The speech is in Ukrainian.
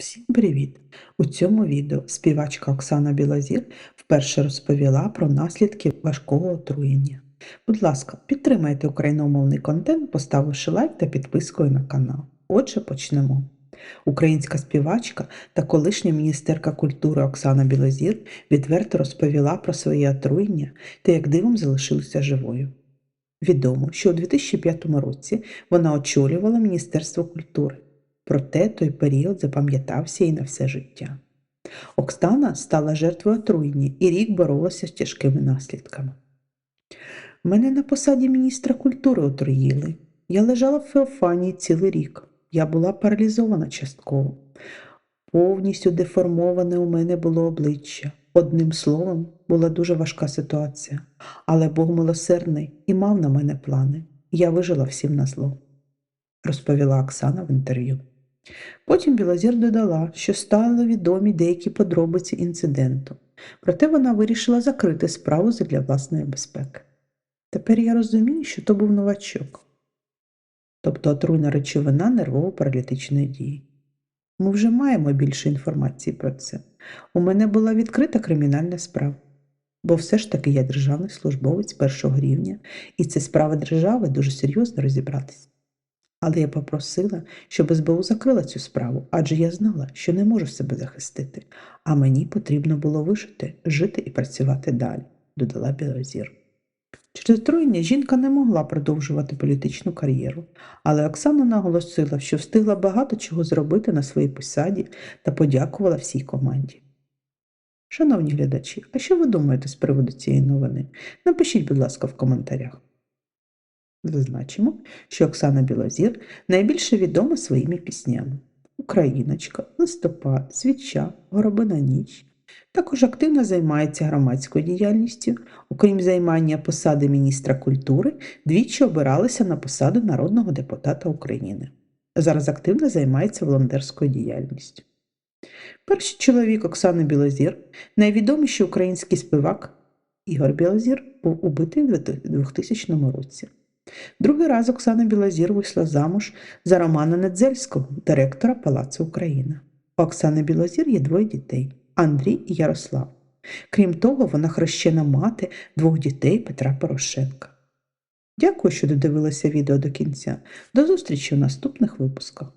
Всім привіт! У цьому відео співачка Оксана Білозір вперше розповіла про наслідки важкого отруєння. Будь ласка, підтримайте україномовний контент, поставивши лайк та підпискою на канал. Отже, почнемо. Українська співачка та колишня міністерка культури Оксана Білозір відверто розповіла про своє отруєння та як дивом залишилася живою. Відомо, що у 2005 році вона очолювала Міністерство культури. Проте той період запам'ятався і на все життя. Оксана стала жертвою отруєння і рік боролася з тяжкими наслідками. Мене на посаді міністра культури отруїли. Я лежала в Феофанії цілий рік. Я була паралізована частково. Повністю деформоване у мене було обличчя. Одним словом, була дуже важка ситуація. Але Бог милосердний і мав на мене плани. Я вижила всім на зло, розповіла Оксана в інтерв'ю. Потім Білозір додала, що стали відомі деякі подробиці інциденту, проте вона вирішила закрити справу для власної безпеки. Тепер я розумію, що то був новачок, тобто отруйна речовина нервово-паралітичної дії. Ми вже маємо більше інформації про це. У мене була відкрита кримінальна справа, бо все ж таки я державний службовець першого рівня, і це справа держави дуже серйозно розібратися. Але я попросила, щоб СБУ закрила цю справу, адже я знала, що не можу себе захистити, а мені потрібно було вижити, жити і працювати далі, додала Білозір. Через отруєння жінка не могла продовжувати політичну кар'єру, але Оксана наголосила, що встигла багато чого зробити на своїй посаді та подякувала всій команді. Шановні глядачі, а що ви думаєте з приводу цієї новини? Напишіть, будь ласка, в коментарях. Зазначимо, що Оксана Білозір найбільше відома своїми піснями Україночка, Листопад, Свіча, Горобина ніч. Також активно займається громадською діяльністю. Окрім займання посади міністра культури, двічі обиралася на посаду народного депутата України. Зараз активно займається волонтерською діяльністю. Перший чоловік Оксани Білозір, найвідоміший український співак Ігор Білозір, був убитий у 2000 році. Другий раз Оксана Білозір вийшла замуж за Романа Недзельського, директора Палацу Україна. У Оксани Білозір є двоє дітей Андрій і Ярослав. Крім того, вона хрещена мати двох дітей Петра Порошенка. Дякую, що додивилися відео до кінця. До зустрічі у наступних випусках.